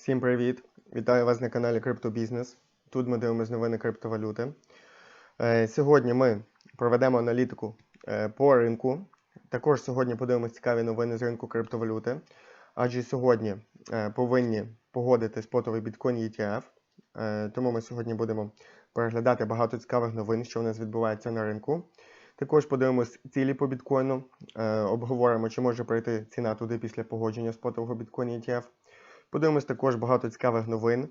Всім привіт! Вітаю вас на каналі Криптобізнес. Тут ми дивимося новини криптовалюти. Е, Сьогодні ми проведемо аналітику е, по ринку. Також сьогодні подивимося цікаві новини з ринку криптовалюти. Адже сьогодні е, повинні погодити спотовий біткоін ETF. Тому ми сьогодні будемо переглядати багато цікавих новин, що в нас відбувається на ринку. Також подивимось цілі по біткоїну, обговоримо, чи може прийти ціна туди після погодження спотового біткоін ETF. Подивимось також багато цікавих новин,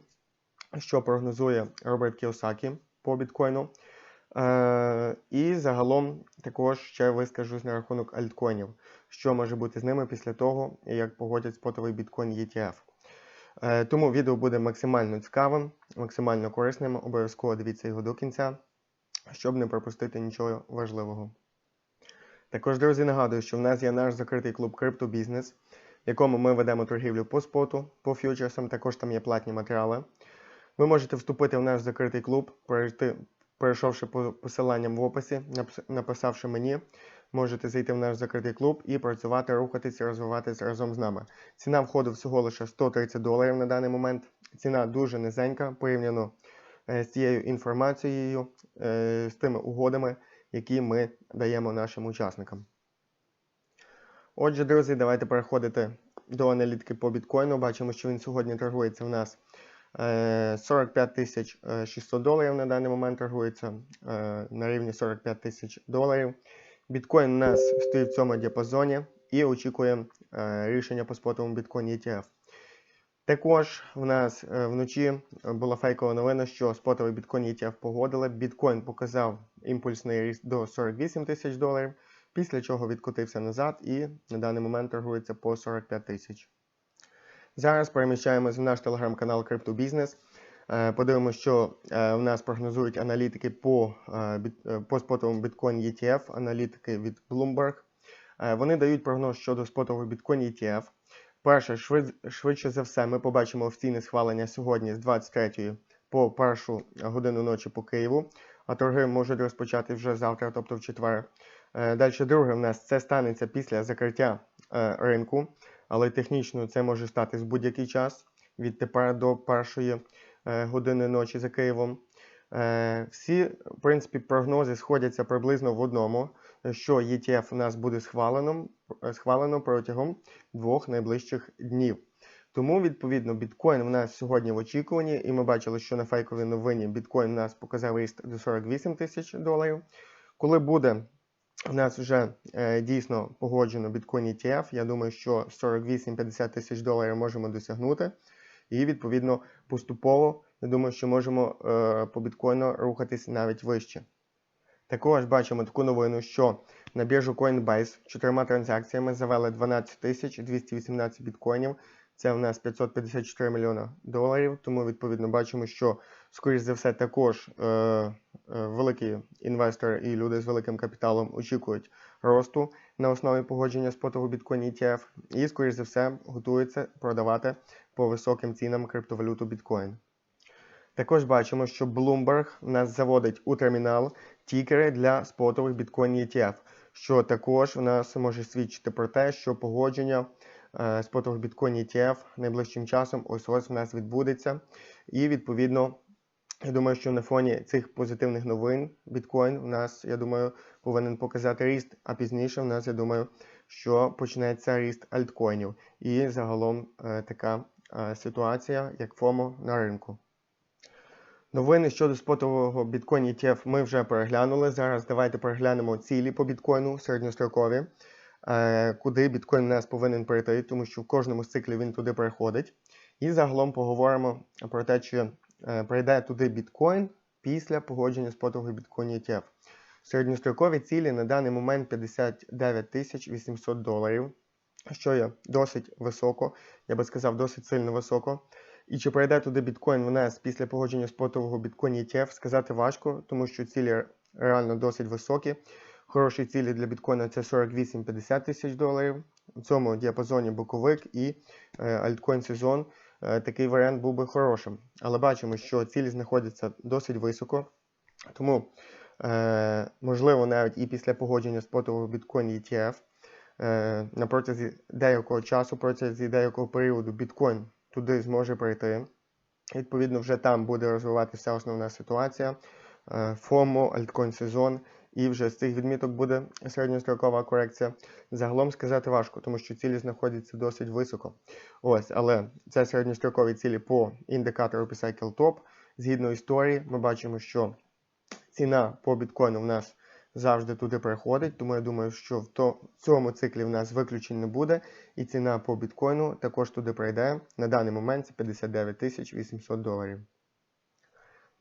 що прогнозує Роберт Кіосакі по біткоїну. Е, і загалом також ще вискажусь на рахунок альткоїнів, що може бути з ними після того, як погодять спотовий біткоін ETF. Е, тому відео буде максимально цікавим, максимально корисним. Обов'язково дивіться його до кінця, щоб не пропустити нічого важливого. Також, друзі, нагадую, що в нас є наш закритий клуб Криптобізнес, якому ми ведемо торгівлю по споту, по фьючерсам, також там є платні матеріали. Ви можете вступити в наш закритий клуб, перейшовши по посиланням в описі, написавши мені, можете зайти в наш закритий клуб і працювати, рухатися, розвиватися разом з нами. Ціна входу всього лише 130 доларів на даний момент. Ціна дуже низенька порівняно е, з тією інформацією, е, з тими угодами, які ми даємо нашим учасникам. Отже, друзі, давайте переходити до аналітики по біткоїну. Бачимо, що він сьогодні торгується в нас е, 45 тисяч е, 600 доларів на даний момент торгується е, на рівні 45 тисяч доларів. Біткоін у нас стоїть в цьому діапазоні і очікує е, рішення по спотовому біткоін ETF. Також в нас е, вночі була фейкова новина, що спотовий біткоін ETF погодили. Біткоін показав імпульсний ріст до 48 тисяч доларів, після чого відкотився назад і на даний момент торгується по 45 тисяч. Зараз переміщаємось в наш телеграм-канал Криптобізнес. Е, Подивимося, що е, в нас прогнозують аналітики по, е, по спотовому біткоін ETF, аналітики від Bloomberg. Вони дають прогноз щодо спотового біткоін ETF. Перше, швид- швидше за все, ми побачимо офіційне схвалення сьогодні з 23 по першу годину ночі по Києву, а торги можуть розпочати вже завтра, тобто в четвер. Далі, друге, в нас це станеться після закриття е, ринку, але технічно це може стати в будь-який час від тепер до першої е, години ночі за Києвом. Е, Всі, в принципі, прогнози сходяться приблизно в одному, що ETF у нас буде схвалено, е, схвалено протягом двох найближчих днів. Тому, відповідно, біткоін в нас сьогодні в очікуванні, і ми бачили, що на фейковій новині біткоін у нас показав ріст до 48 тисяч доларів. Коли буде у нас вже е, дійсно погоджено біткоін ETF, я думаю, що 48-50 тисяч доларів можемо досягнути. І відповідно поступово, я думаю, що можемо е, по біткоїну рухатись навіть вище. Також бачимо таку новину, що на біржу Coinbase чотирма транзакціями завели 12 тисяч 218 біткоїнів. Це в нас 554 мільйона доларів. Тому відповідно бачимо, що скоріш за все також е, е, великі інвестори і люди з великим капіталом очікують росту на основі погодження спотового біткоін ETF і скоріш за все готуються продавати по високим цінам криптовалюту біткоін. Також бачимо, що Bloomberg нас заводить у термінал тікери для спотових біткоін ETF, що також у нас може свідчити про те, що погодження спотових біткоін ETF найближчим часом ось ось у нас відбудеться. І відповідно, я думаю, що на фоні цих позитивних новин біткоін у нас, я думаю, повинен показати ріст, а пізніше у нас, я думаю, що почнеться ріст альткоїнів. І загалом е, така е, ситуація, як ФОМО на ринку. Новини щодо спотового біткоін ETF ми вже переглянули. Зараз давайте переглянемо цілі по біткоїну середньострокові, куди біткоін нас повинен перейти, тому що в кожному з циклів він туди переходить. І загалом поговоримо про те, чи е, прийде туди біткоін після погодження спотового біткоін ETF. Середньострокові цілі на даний момент 59 тисяч 800 доларів, що є досить високо, я би сказав, досить сильно високо. І чи прийде туди біткоін в нас після погодження спотового біткоін ETF, сказати важко, тому що цілі реально досить високі. Хороші цілі для біткоїна це 48-50 тисяч доларів. У цьому діапазоні боковик і е, альткоін сезон. Е, такий варіант був би хорошим. Але бачимо, що цілі знаходяться досить високо. Тому, е, можливо, навіть і після погодження спотового біткоін ETF на протязі деякого часу, протязі деякого періоду біткоін туди зможе прийти. Відповідно, вже там буде розвиватися основна ситуація. FOMO, альткоін сезон, і вже з цих відміток буде середньострокова корекція. Загалом сказати важко, тому що цілі знаходяться досить високо. Ось, але це середньострокові цілі по індикатору P-Cycle Top. Згідно історії, ми бачимо, що ціна по біткоїну в нас завжди туди приходить, тому я думаю, що в цьому циклі в нас виключень не буде, і ціна по біткоїну також туди прийде. На даний момент це 59 тисяч 800 доларів.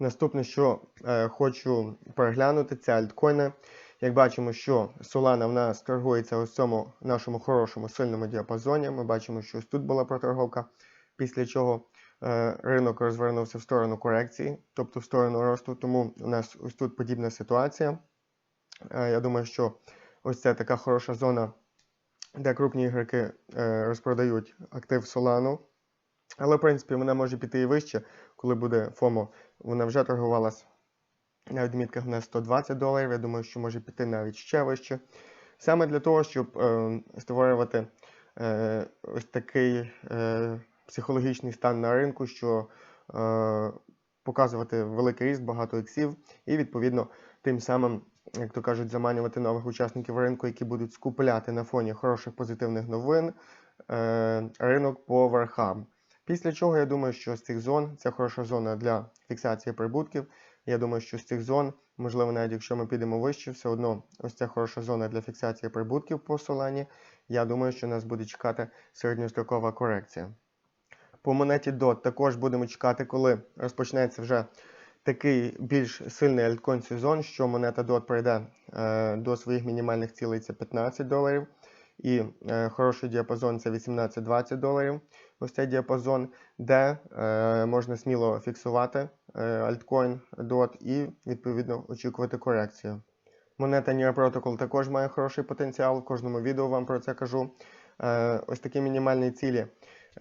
Наступне, що е, хочу переглянути, це альткоїни. Як бачимо, що Solana в нас торгується в цьому нашому хорошому сильному діапазоні. Ми бачимо, що ось тут була проторговка, після чого е, ринок розвернувся в сторону корекції, тобто в сторону росту. Тому у нас ось тут подібна ситуація. Е, я думаю, що ось це така хороша зона, де крупні ігроки е, розпродають актив Solana. Але, в принципі, вона може піти і вище, коли буде FOMO. Вона вже торгувалась на відмітках на 120 доларів. Я думаю, що може піти навіть ще вище. Саме для того, щоб е, створювати е, ось такий е, психологічний стан на ринку, що е, показувати великий ріст, багато іксів, і відповідно тим самим, як то кажуть, заманювати нових учасників ринку, які будуть скупляти на фоні хороших позитивних новин е, ринок по верхам. Після чого я думаю, що з цих зон це хороша зона для фіксації прибутків. Я думаю, що з цих зон, можливо, навіть якщо ми підемо вище, все одно ось ця хороша зона для фіксації прибутків по Солані. Я думаю, що нас буде чекати середньострокова корекція. По монеті DOT також будемо чекати, коли розпочнеться вже такий більш сильний альткоін сезон, що монета DOT прийде е, до своїх мінімальних цілей це 15 доларів. І е, хороший діапазон це 18-20 доларів. Ось цей діапазон, де е, можна сміло фіксувати е, альткоін DOT і відповідно очікувати корекцію. Монета Near Protocol також має хороший потенціал. В кожному відео вам про це кажу. Е, ось такі мінімальні цілі,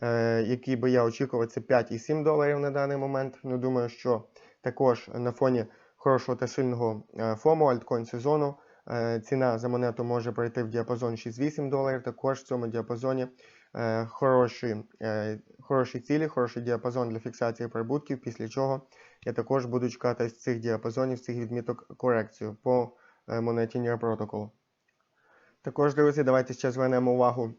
е, які би я очікував, це 5,7 доларів на даний момент. Ну, думаю, що також на фоні хорошого та сильного е, FOMO альткоін сезону. Е, Ціна за монету може пройти в діапазон 6-8 доларів. Також в цьому діапазоні хороші, е, хороші цілі, хороший діапазон для фіксації прибутків, після чого я також буду чекати з цих діапазонів, з цих відміток корекцію по е, монеті Near Protocol. Також, друзі, давайте ще звернемо увагу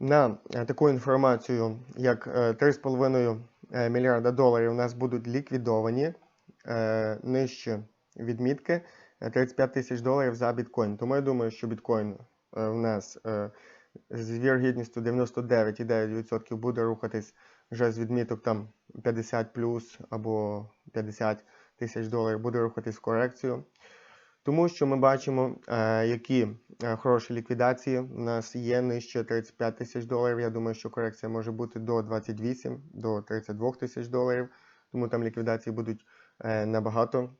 на е, таку інформацію, як е, 3,5 е, мільярда доларів у нас будуть ліквідовані е, нижче відмітки е, 35 тисяч доларів за біткоін. Тому я думаю, що біткоін е, в нас е, з вірогідністю 99,9% буде рухатись вже з відміток там 50 плюс або 50 тисяч доларів буде рухатись в корекцію. Тому що ми бачимо, е, які е, хороші ліквідації у нас є нижче 35 тисяч доларів. Я думаю, що корекція може бути до 28, до 32 тисяч доларів, тому там ліквідації будуть е, набагато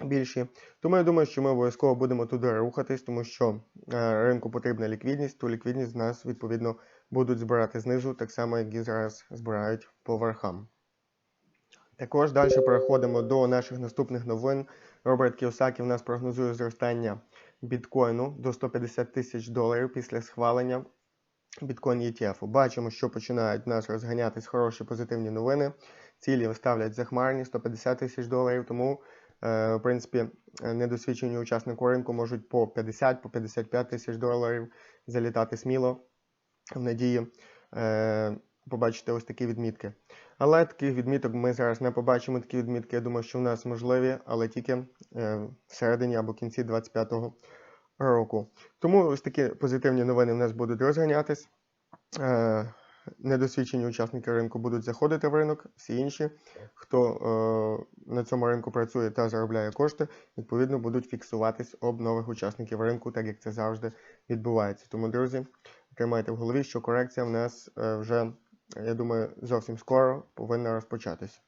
більші. Тому я думаю, що ми обов'язково будемо туди рухатись, тому що е, ринку потрібна ліквідність, ту ліквідність з нас відповідно будуть збирати знизу, так само, як і зараз збирають по верхам. Також далі переходимо до наших наступних новин. Роберт Кіосакі в нас прогнозує зростання біткоїну до 150 тисяч доларів після схвалення біткоін ETF. Бачимо, що починають в нас розганятись хороші позитивні новини. Цілі ставлять захмарні 150 тисяч доларів, тому, в принципі, е, недосвідчені учасники ринку можуть по 50 по 55 тисяч доларів залітати сміло в надії е, побачити ось такі відмітки. Але таких відміток ми зараз не побачимо. Такі відмітки, я думаю, що в нас можливі, але тільки е, всередині або кінці 25-го року. Тому ось такі позитивні новини в нас будуть розганятись. Недосвідчені учасники ринку будуть заходити в ринок, всі інші, хто е, на цьому ринку працює та заробляє кошти, відповідно будуть фіксуватись об нових учасників ринку, так як це завжди відбувається. Тому, друзі, тримайте в голові, що корекція в нас е, вже, я думаю, зовсім скоро повинна розпочатись.